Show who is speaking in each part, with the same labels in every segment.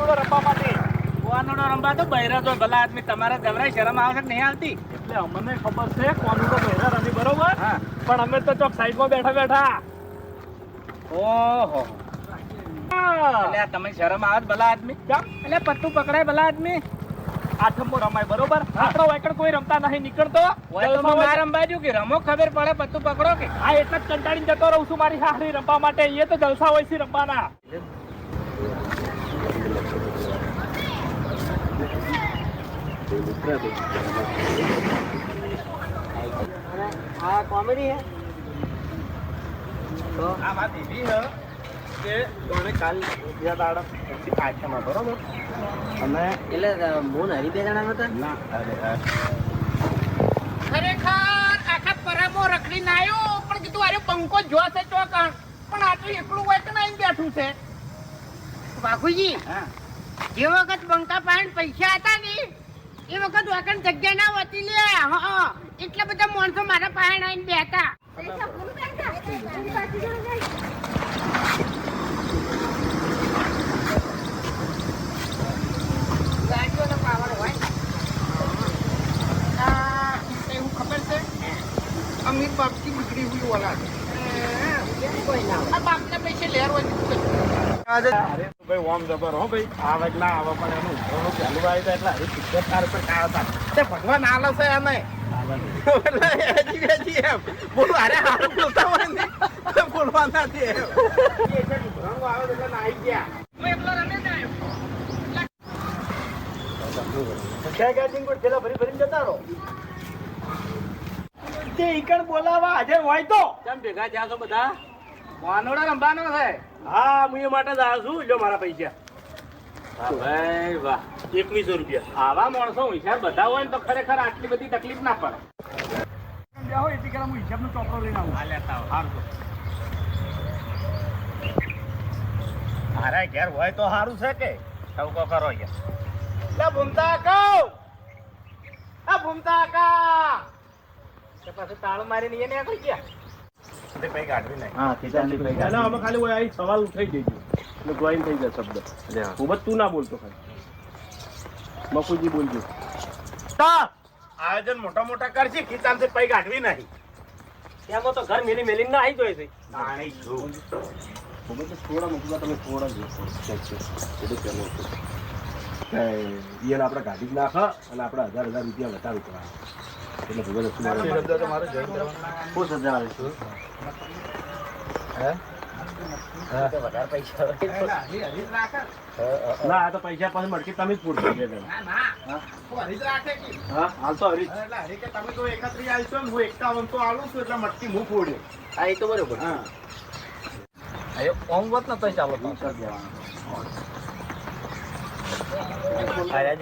Speaker 1: કોનુડો રમવા માટે.
Speaker 2: કોનુડો રમવા તો બૈરા તો ભલા આદમી તમારે જવરાય શરમ આવે છે નહીં આવતી?
Speaker 1: એટલે અમને ખબર છે કોનુડો બહેરા રમી બરોબર? પણ અમે તો ચોક સાઈડમાં બેઠા બેઠા.
Speaker 2: ઓહો. એટલે તમે શરમ આવે ભલા આદમી? એટલે પત્તું પકડાય ભલા આદમી.
Speaker 1: આઠમમાં રમાય બરોબર? આપણો વાયકડ કોઈ રમતા નહીં નીકળતો.
Speaker 2: હોય તો
Speaker 1: જલસા
Speaker 2: હું
Speaker 1: હોય
Speaker 2: ના રમવા જ્યું કે રમો? ખબર પડે પત્તું પકડો કે?
Speaker 1: હા એટલે જ કંટાળીને જતો રહું છું મારી હાહરી રમવા માટે. એ તો જલસા હોય છે રમવાના.
Speaker 3: આ કોમેડી હે
Speaker 1: આ વાત એવી છે કે કોને કાલ બે દાડા પછી
Speaker 3: એટલે મોન હરી બે જણા હતા
Speaker 1: ના અરે
Speaker 2: ખરેખર આખા પરમો રખડીને નાયો, પણ કીધું, અરે પંખો જોશે ચોકણ. પણ આ તો એકલું હોય કે નહીં બેઠું છે.
Speaker 3: બાપુજી
Speaker 2: હા.
Speaker 3: જે વખત બંકા પાસે પૈસા હતા ને એ વખત વાકણ જગ્યા ના હોતી લે હા એટલા બધા માણસો મારા પાસે આવીને બેઠા. ગાડીઓનો પાવર હોય.
Speaker 2: એવું ખબર છે? અમીર બાપથી બીગડી હુઈ ઓલાદ
Speaker 3: કોઈ ના હોય.
Speaker 2: આ બાપને પૈસે લેર હોય
Speaker 1: ભાઈ ઓમ જબર હો ભાઈ. આવે ના આવે પણ એનું ઘણું ચાલુ આવી જાય એટલે હરી સિત્તેર તાર પર કાયા હતા
Speaker 2: તે ભગવાન આલો છે તો
Speaker 1: તે બોલાવા આજે હોય તો.
Speaker 2: કેમ ભેગા થયા છો બધા? વાનોડા રમવાનો છે.
Speaker 1: હા હું એ માટે જ આવ્યો છું. લ્યો મારા પૈસા.
Speaker 2: ભાઈ વાહ.
Speaker 1: એકવીસો રૂપિયા.
Speaker 2: આવા માણસો હોશિયાર બધા હોય ને તો ખરેખર આટલી બધી તકલીફ ના પડે.
Speaker 1: જાઓ એટલી કરા હું હિસાબનો ચોપડો લઈને આવું.
Speaker 2: આ લેતા
Speaker 1: તો. મારા ઘેર હોય તો સારું છે કે? ટવકો કરો યાર લે ભૂમતા કહું આ ભૂમતા કા પછી તાળું મારીને એને આગળ ગયા.
Speaker 4: હા ખીચાની પૈ
Speaker 1: ના, ના, અમે ખાલી સવાલ થઈ દેજો એટલે જોઈન થઈ જાય શબ્દ. ખૂબ જ તું ના બોલતો ખાલી. મકુજી બોલજો. આયોજન મોટા મોટા કરશે ખીચાનથી પૈ કાઢવી નહીં. એમાં તો ઘર મેલી મેલી ના આવી જોઈ છે.
Speaker 4: ખૂબ જ થોડા મૂકવા તમે થોડા જ
Speaker 1: એને આપણે કાઢી જ અને આપણે હજાર હજાર રૂપિયા વધારે કરવા એટલે ભગવાન વસ્તુ મારે
Speaker 4: બહુ સજા આવે છે?
Speaker 3: વધારે પૈસા
Speaker 1: ના આ તો પૈસા પાછું મળશે તમે જ પૂરશો બે જણ. હા? હાલ તો હરી તમે તો એકત્રી આવશો ને હું એકતા તો આવું છું એટલે મટકી હું ફોડ્યો.
Speaker 3: હા એ તો બરોબર
Speaker 1: હા.
Speaker 3: ઓમ વત ન તો. ચાલો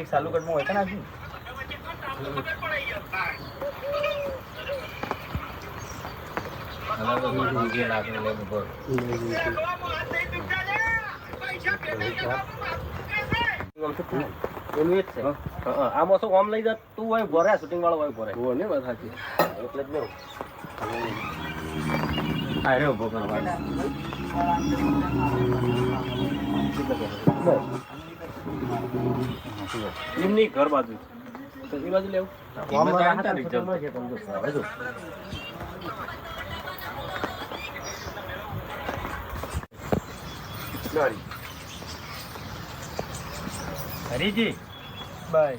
Speaker 3: ચાલુ કટમાં હોય કે ના એનું એ જ છે આમાં શું ઓમ લઈ જા તું હોય ભરે શૂટિંગ વાળો હોય ભરે.
Speaker 1: ઓ ને વાત સાચી.
Speaker 3: એટલે જ બરોબર
Speaker 4: અરે ઊભો કરવા
Speaker 1: એમની ઘર બાજુ એ બાજુ લેવું. હરીજી.
Speaker 4: બાય.